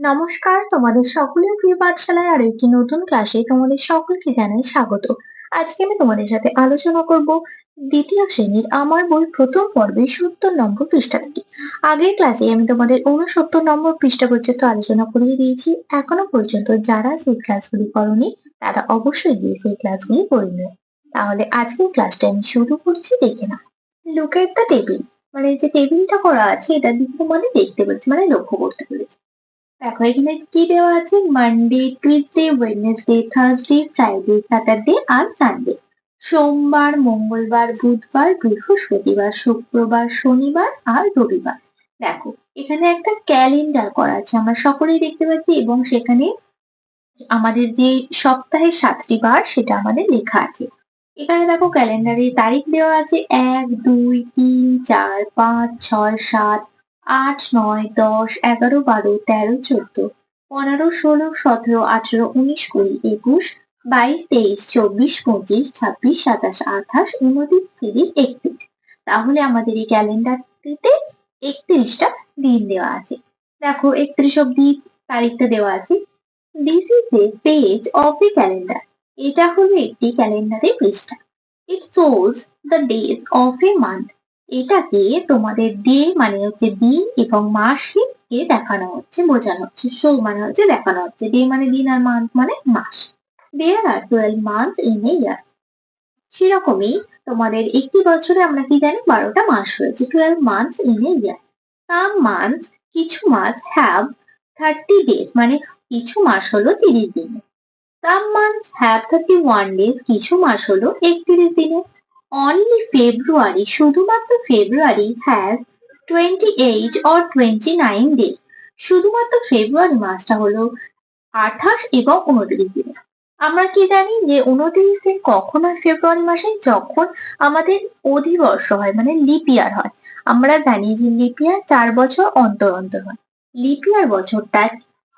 নমস্কার, তোমাদের সকলের প্রিয় পাঠশালায় আরও একটি নতুন ক্লাসে তোমাদের সকলকে জানাই স্বাগত। আজকে আমি তোমাদের সাথে আলোচনা করব দ্বিতীয় শ্রেণির আমার বই প্রথম পর্বে সত্তর নম্বর পৃষ্ঠা থেকে আগের ক্লাসে আমি তোমাদের উনসত্তর নম্বর পৃষ্ঠা পর্যন্ত আলোচনা করিয়ে দিয়েছি। এখনও পর্যন্ত যারা সেই ক্লাসগুলি করনি, তারা অবশ্যই গিয়ে সেই ক্লাসগুলি করে নেবে তাহলে আজকের ক্লাসটা আমি শুরু করছি, দেখে না লুক এট দ্য টেবিল মানে যে টেবিলটা করা আছে, এটা দিকে মানে দেখতে পেরেছি মানে লক্ষ্য করতে পেরেছি। দেখো, এখানে কি দেওয়া আছে? Monday Tuesday Wednesday Thursday Friday Saturday আর সানডে সোমবার, মঙ্গলবার, বুধবার, বৃহস্পতিবার, শুক্রবার, শনিবার আর রবিবার। দেখো, এখানে একটা ক্যালেন্ডার করা আছে। আমরা সকলেই দেখতে পাচ্ছি এবং সেখানে আমাদের যে সপ্তাহে সাতটি বার সেটা আমাদের লেখা আছে। এখানে দেখো ক্যালেন্ডারে তারিখ দেওয়া আছে। এক, দুই, তিন, চার, পাঁচ, ছয়, সাত আট, নয়, দশ, এগারো, বারো, তেরো, চোদ্দ, পনেরো, ষোলো, সতেরো, আঠেরো, উনিশ, কুড়ি, একুশ, বাইশ, তেইশ, চব্বিশ, পঁচিশ, ছাব্বিশ, সাতাশ, আঠাশ, উনত্রিশ, তিরিশ, একত্রিশ। তাহলে আমাদের এই ক্যালেন্ডারটিতে একত্রিশটা দিন দেওয়া আছে। দেখো, একত্রিশ অব্দি তারিখটা দেওয়া আছে। This is a page of a calendar এটা হলো একটি ক্যালেন্ডারের পৃষ্ঠা। It shows the days of a month এটাকে তোমাদের ডে মানে হচ্ছে দিন এবং মাসকে দেখানো হচ্ছে, বোঝানো হচ্ছে শো মানে হচ্ছে দেখানো হচ্ছে। ডে মানে দিন আর মান্থ মানে মাস। There are twelve month in a year সেরকমই তোমাদের একটি বছরে আমরা কি জানি, বারোটা মাস রয়েছে twelve months in a year some month কিছু মাস হ্যাভ থার্টি ডেজ মানে কিছু মাস হলো তিরিশ দিনে। Some month have thirty one days কিছু মাস হলো একত্রিশ দিনে। অনলি ফেব্রুয়ারি শুধুমাত্র February has twenty eight or twenty nine days শুধুমাত্র ফেব্রুয়ারি মাসটা হলো আঠাশ এবং উনত্রিশ দিন। আমরা কি জানি যে উনত্রিশ দিন কখন হয় ফেব্রুয়ারি মাসে? যখন আমাদের অধিবর্ষ হয় মানে লিপিয়ার হয়। আমরা জানি যে লিপিয়ার চার বছর অন্তর অন্তর হয়। লিপিয়ার বছরটা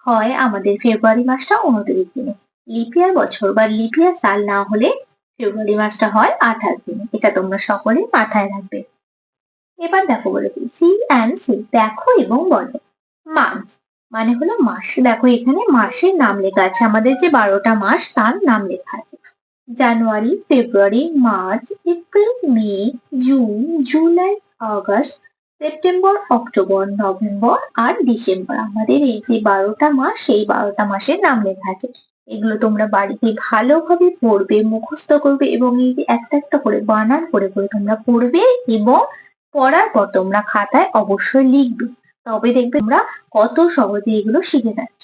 হয় আমাদের ফেব্রুয়ারি মাসটা উনত্রিশ দিনে। লিপিয়ার বছর বা লিপিয়ার সাল না হলে ফেব্রুয়ারি মাসটা হয় আঠাশ দিনে। এটা তোমরা সকলে মাথায় রাখবে। এবার দেখো বলেছি সি অ্যান্ড সি, দেখো এবং বলো। মান্থ মানে হলো মাস। দেখো এখানে মাসের নাম লেখা আছে। আমাদের যে বারোটা মাস, তার নাম লেখা আছে। জানুয়ারি, ফেব্রুয়ারি, মার্চ, এপ্রিল, মে, June, July, August, September, October, November আর ডিসেম্বর। আমাদের এই যে বারোটা মাস, সেই বারোটা মাসের নাম লেখা আছে। এগুলো তোমরা বাড়িতে ভালোভাবে পড়বে, মুখস্থ করবে এবং এই যে একটা একটা করে বানান করে করে তোমরা পড়বে এবং পড়ার পর তোমরা খাতায় অবশ্যই লিখবে। তবে দেখবে তোমরা কত সহজে এগুলো শিখে যাচ্ছ।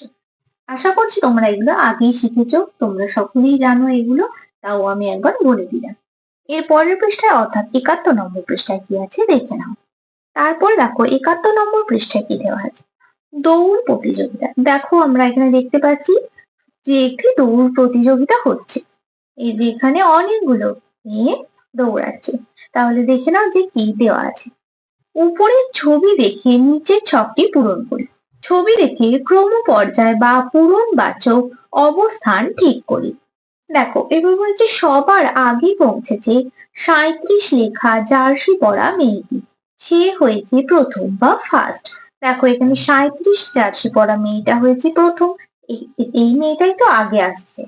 আশা করছি তোমরা এগুলো আগেই শিখেছ, তোমরা সকলেই জানো এগুলো, তাও আমি একবার বলে দিলাম। এর পরের পৃষ্ঠায় অর্থাৎ একাত্তর নম্বর পৃষ্ঠায় কি আছে দেখে নাও। তারপর দেখো, একাত্তর নম্বর পৃষ্ঠায় কি দেওয়া আছে? দৌড় প্রতিযোগিতা। দেখো আমরা এখানে দেখতে পাচ্ছি যে একটি দৌড় প্রতিযোগিতা হচ্ছে। এই যে এখানে অনেকগুলো মেয়ে দৌড়াচ্ছে। তাহলে দেখে নাও যে কি দেওয়া আছে। উপরের ছবি দেখে নিচের ছকটি পূরণ করি ছবি দেখে ক্রম পর্যায় বা পূরণ বাচক অবস্থান ঠিক করি দেখো, এবার বলছে সবার আগে পৌঁছেছে সাঁত্রিশ লেখা জার্সি পরা মেয়েটি। সে হয়েছে প্রথম বা ফার্স্ট দেখো এখানে সাঁত্রিশ জার্সি পরা মেয়েটা হয়েছে প্রথম। এই মেয়েটাই তো আগে আসছে।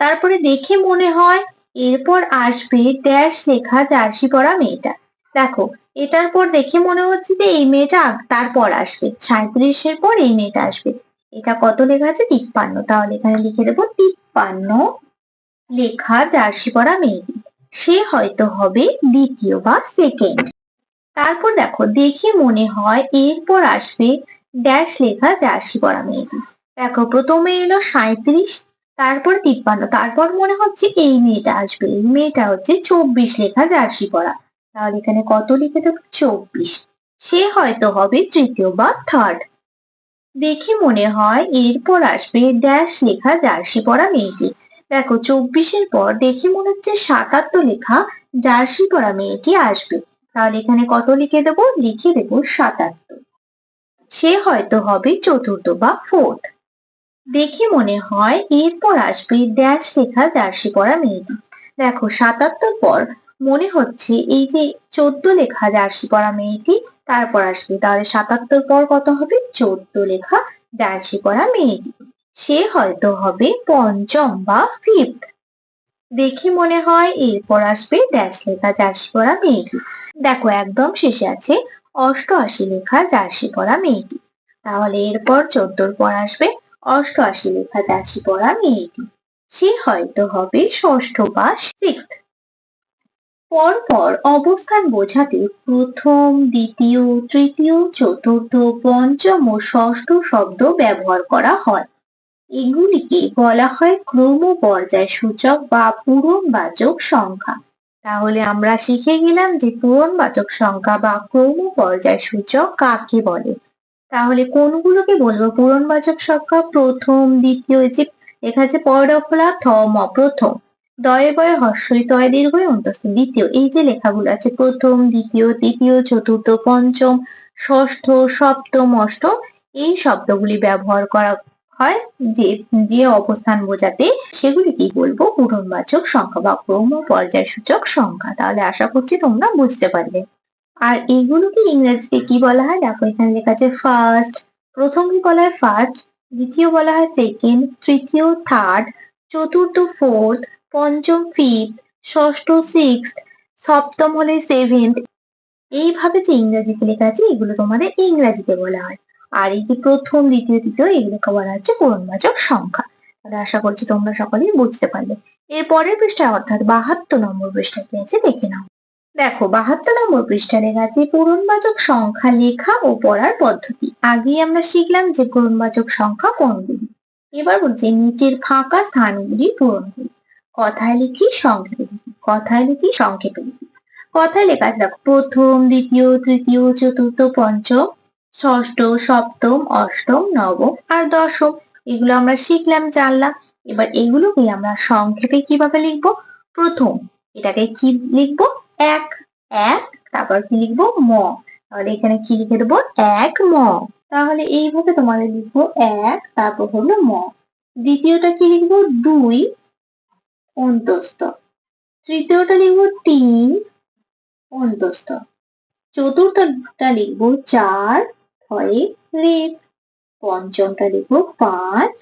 তারপরে দেখে মনে হয় এরপর আসবে ড্যাশ লেখা জার্সি পরা মেয়েটা। দেখো, এটার পর দেখে মনে হচ্ছে যে এই মেয়েটা তারপর আসবে সাঁত্রিশের পর এই মেয়েটা আসবে। এটা কত লেখা আছে? তিপ্পান্ন। তাহলে এখানে লিখে দেবো, তিপ্পান্ন লেখা জার্সি পরা মেয়েটি। সে হয়তো হবে দ্বিতীয় বা সেকেন্ড তারপর দেখো, দেখে মনে হয় এরপর আসবে ড্যাশ লেখা জার্সি পরা মেয়েটি। দেখো, প্রথমে এলো সাঁত্রিশ তারপর তিপ্পান্ন, তারপর মনে হচ্ছে এই মেয়েটা আসবে, এই মেয়েটা হচ্ছে চব্বিশ লেখা জার্সি পড়া তাহলে এখানে কত লিখে দেবো? চব্বিশ। সে হয়তো হবে তৃতীয় বা থার্ড দেখে মনে হয় এরপর আসবে ড্যাশ লেখা জার্সি পরা মেয়েটি। দেখো, চব্বিশের পর দেখে মনে হচ্ছে সাতাত্তর লেখা জার্সি পরা মেয়েটি আসবে। তাহলে এখানে কত লিখে দেবো? লিখে দেবো সাতাত্তর। সে হয়তো হবে চতুর্থ বা ফোর্থ দেখে মনে হয় এরপর আসবে ড্যাশ লেখা জার্সি পরা মেয়েটি। দেখো, সাতাত্তর পর মনে হচ্ছে এই যে চোদ্দ লেখা জার্সি পরা মেয়েটি, তারপর আসবে তাহলে সাতাত্তর পর কত হবে? চোদ্দ লেখা জার্সি পরা মেয়েটি। সে হয়তো হবে পঞ্চম বা ফিফথ দেখে মনে হয় এরপর আসবে ড্যাশ লেখা জার্সি পরা মেয়েটি। দেখো, একদম শেষে আছে অষ্টআশি লেখা জার্সি পরা মেয়েটি। তাহলে এরপর চোদ্দোর পর আসবে অষ্টআশি লেখা জার্সি পরা মেয়েটি। সে হয়তো হবে ষষ্ঠ বা সিক্স। পরপর অবস্থান বোঝাতে প্রথম, দ্বিতীয়, তৃতীয়, চতুর্থ, পঞ্চম ও ষষ্ঠ শব্দ ব্যবহার করা হয়। এগুলিকে বলা হয় ক্রম পর্যায় সূচক বা পূরণবাচক সংখ্যা। তাহলে আমরা শিখে গেলাম যে পূরণবাচক সংখ্যা বা ক্রম পর্যায় সূচক কাকে বলে। তাহলে কোনগুলোকে বলব? পূরণবাচক সংখ্যা, প্রথম, দ্বিতীয়, যে লেখা আছে থ ম প্রথম দয়ে বয়ে হর্ষই তয় দীর্ঘ অন্তস্থ, দ্বিতীয়। এই যে লেখাগুলো আছে, প্রথম, দ্বিতীয়, তৃতীয়, চতুর্থ, পঞ্চম, ষষ্ঠ, সপ্তম, অষ্টম, এই শব্দগুলি ব্যবহার করা হয় যে যে অবস্থান বোঝাতে সেগুলি কি বলব পূরণবাচক সংখ্যা বা ক্রম পর্যায় সূচক সংখ্যা। তাহলে আশা করছি তোমরা বুঝতে পারবে আর এগুলোকে ইংরেজিতে কি বলা হয়? দেখো, এখানে লেখা আছে ফার্স্ট প্রথম কি বলা হয় ফার্স্ট দ্বিতীয় বলা হয় সেকেন্ড তৃতীয় থার্ড চতুর্থ ফোর্থ পঞ্চম ফিফথ ষষ্ঠ সিক্স সপ্তম হলে সেভেন্থ এইভাবে যে ইংরেজিতে লেখা আছে, এগুলো তোমাদের ইংরেজিতে বলা হয়। আর এই যে প্রথম, দ্বিতীয়, তৃতীয়, এগুলোকে বলা হচ্ছে পূরণবাচক সংখ্যা। তাহলে আশা করছি তোমরা সকলেই বুঝতে পারবে এরপরের পৃষ্ঠায় অর্থাৎ বাহাত্তর নম্বর পৃষ্ঠা কি আছে দেখে নাও। দেখো, বাহাত্তর নম্বর পৃষ্ঠা লেখা আছে পূরণবাচক সংখ্যা লেখা ও পড়ার পদ্ধতি। আগেই আমরা শিখলাম যে পূরণবাচক সংখ্যা কোনগুলি। এবার বলছে, নিচের ফাঁকা স্থানগুলি পূরণ করি কথায় লিখি, সংক্ষেপে লিখি। কথায় লিখি, সংক্ষেপে লিখি। কথায় লেখা দেখো, প্রথম, দ্বিতীয়, তৃতীয়, চতুর্থ, পঞ্চম, ষষ্ঠ, সপ্তম, অষ্টম, নবম আর দশম। এগুলো আমরা শিখলাম, জানলাম। এবার এগুলোকে আমরা সংক্ষেপে কীভাবে লিখব? প্রথম এটাকে কি লিখব? এক এক, তারপর কি লিখব? ম। তাহলে এখানে কি লিখে দেবো? এক, ম। তাহলে এইভাবে তোমাদের লিখব এক, তারপর হলো ম। দ্বিতীয়টা কি লিখব? দুই, অন্তস্থ। তৃতীয়টা লিখব তিন, অন্তস্থ। চতুর্থটা লিখব চার, ছয়ে রেপ পঞ্চমটা লিখব পাঁচ,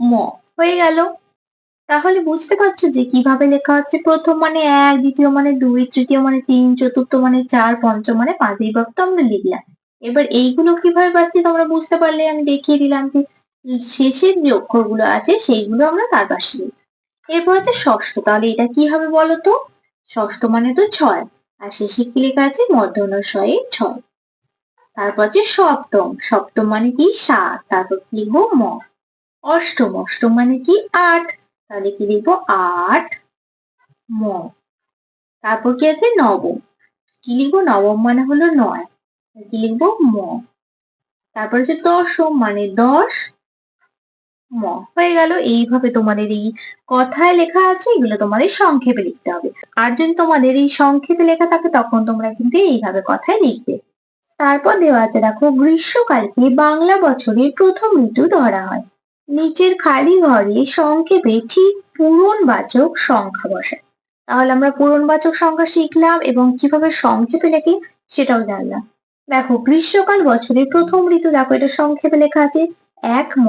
ম। হয়ে গেল। তাহলে বুঝতে পারছ যে কীভাবে লেখা হচ্ছে? প্রথম মানে এক, দ্বিতীয় মানে দুই, তৃতীয় মানে তিন, চতুর্থ মানে চার, পঞ্চম মানে পাঁচ এইভাবে তো আমরা লিখলাম। এবার এইগুলো কীভাবে পাচ্ছি তোমরা বুঝতে পারলে আমি দেখিয়ে দিলাম যে শেষের যে অক্ষরগুলো আছে সেইগুলো আমরা তার পাশে লিখি এরপর হচ্ছে ষষ্ঠ, তাহলে এটা কি হবে বলো তো ষষ্ঠ মানে তো ছয়, আর শেষে কি লেখা আছে? মধ্যাহ্নশয়ে ছয়। তারপর হচ্ছে সপ্তম সপ্তম মানে কি? সাত, তারপর লিখব? ম। অষ্টম অষ্টম মানে কি? আট। তাহলে কি লিখব? আট ম। তারপর কি আছে? নবম। কি লিখব? নবম মানে হলো নয়। কি লিখব? ম। তারপর হচ্ছে দশম মানে দশ ম। হয়ে গেল। এইভাবে তোমাদের এই কথায় লেখা আছে, এগুলো তোমাদের সংক্ষেপে লিখতে হবে। আর যদি তোমাদের এই সংক্ষেপে লেখা থাকে, তখন তোমরা কিন্তু এইভাবে কথায় লিখবে। তারপর দেওয়া আছে, দেখো, গ্রীষ্মকালকে বাংলা বছরের প্রথম ঋতু ধরা হয়। নিচের খালি ঘরে সংক্ষেপে ঠিক পূরণবাচক সংখ্যা বসায় তাহলে আমরা পূরণবাচক সংখ্যা শিখলাম এবং কীভাবে সংক্ষেপে লেখি সেটাও জানলাম। দেখো, গ্রীষ্মকাল বছরের প্রথম ঋতু, দেখো এটা সংক্ষেপে লেখা আছে এক ম।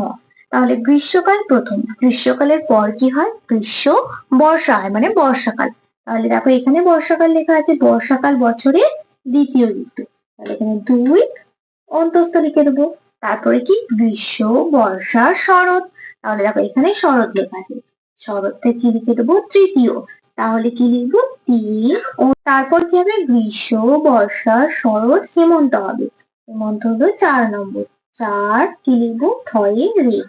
তাহলে গ্রীষ্মকাল প্রথম, গ্রীষ্মকালের পর কি হয়? গ্রীষ্ম বর্ষা হয় মানে বর্ষাকাল। তাহলে দেখো এখানে বর্ষাকাল লেখা আছে, বর্ষাকাল বছরের দ্বিতীয় ঋতু। তাহলে এখানে দুই অন্তস্থ লিখে দেবো। তারপরে কি? গ্রীষ্ম, বর্ষা, শরৎ। তাহলে দেখো এখানে শরৎ লেখা আছে। শরৎ থেকে কি লিখে দেবো? তৃতীয়। তাহলে কি লিখব? তিন। ও তারপর কি হবে? গ্রীষ্ম, বর্ষা, শরৎ, হেমন্ত হবে। হেমন্ত হলো চার নম্বর। চার কি লিখব? থয়ে রে।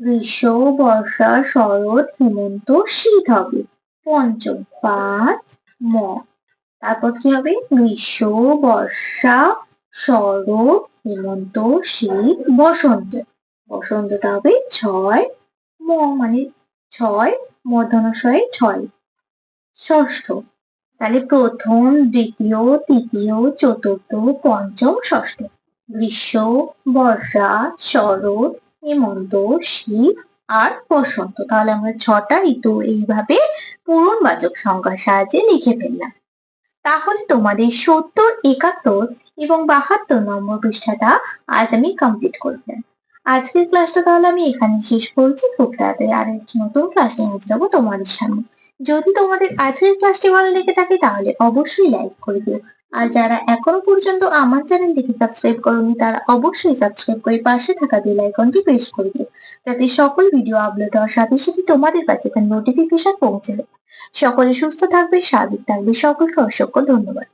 গ্রীষ্ম, বর্ষা, শরৎ, হেমন্ত, শীত হবে। পঞ্চম। পাঁচ ম। তারপর কি হবে? গ্রীষ্ম, বর্ষা শরৎ হেমন্ত, শীত, বসন্ত। বসন্তটা হবে ছয়, ম মানে ছয় মূর্ধন্যশয়ে ছয়। ষষ্ঠ, তাহলে প্রথম, দ্বিতীয়, তৃতীয়, চতুর্থ, পঞ্চম, ষষ্ঠ। গ্রীষ্ম, বর্ষা শরৎ হেমন্ত, শীত আর বসন্ত। তাহলে আমরা ছটা ঋতু এইভাবে পূরণবাচক সংখ্যার সাহায্যে লিখে ফেললাম। তাহলে তোমাদের সত্তর, একাত্তর এবং বাহাত্তর নম্বর পৃষ্ঠাটা আজ আমি কমপ্লিট করবেন আজকের ক্লাসটা তাহলে আমি এখানে শেষ করছি। খুব তাড়াতাড়ি আর একটি নতুন ক্লাস নিয়ে যাব তোমাদের সামনে। যদি তোমাদের আজকের ক্লাসটি ভালো লেগে থাকে তাহলে অবশ্যই লাইক করে দিও। আর যারা এখনও পর্যন্ত আমার চ্যানেলটিকে সাবস্ক্রাইব করোনি, তারা অবশ্যই সাবস্ক্রাইব করে পাশে থাকা বেল আইকনটি প্রেস করে দিও, যাতে সকল ভিডিও আপলোড হওয়ার সাথে সাথে তোমাদের কাছে তার নোটিফিকেশন পৌঁছে যায়। সকলে সুস্থ থাকবে, স্বাভাবিক থাকবে, সকলকে অসংখ্য ধন্যবাদ।